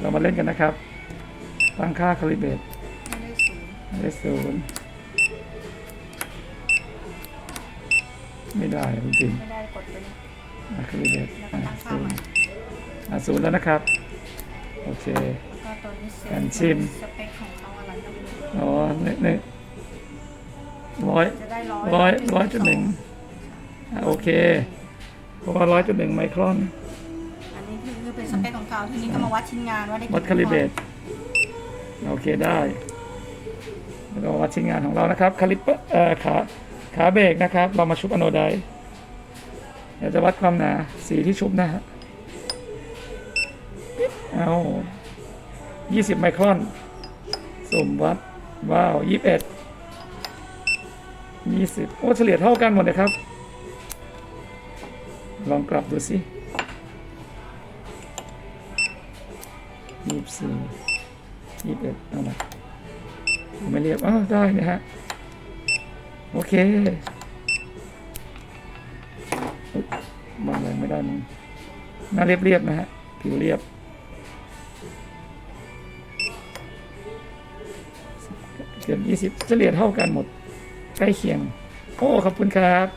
เรามาเล่นกันนะครับ ตั้งค่าคาลิเบตไม่ได้ศูนย์ไม่ได้จริงไม่ได้กดไปเลยๆอะคาลิเบตแล้วก็อะตั้งค่าศูนย์ศูนย์แล้วนะครับ โอเคแล้วก็ตัวนี้เซการชิมสเปคของเขาอะไรก็ไม่รู้อ๋อหนึ่งหนึ่งร้อยร้อยร้อยจุดหนึ่งโอเคเพราะว่าร้อยจุดหนึ่งไมครอน นนี้คือคือเป็นสเปคของเขาทีนี้ก็มาวัดชิ้นงานว่าได้กี่วัดคาลิเบตโอเคได้แล้วก็วัดชิ้นงานของเรานะครับคาลิปเปอร์เอ่อขาขาเบรกนะครับ เรามาชุบอโนไดด์เดี๋ยวจะวัดความหนาสีที่ชุบนะฮะเอา20ไมครอน สุ่มวัด ว้าว21 20โอ้เฉลี่ยเท่ากันหมดเลยครับ ลองกลับดูสิ ยี่สิบสี่ยี่สิบเอ็ดเอามาไม่เรียบอ้าวได้นะฮะ โอเคอุ๊ยมองอะไรไม่ได้มั้งหน้าเรียบๆนะฮะ ผิวเรียบเกือบยี่สิบเฉลี่ยเท่ากันหมด ใกล้เคียง โอ้ ขอบคุณครับ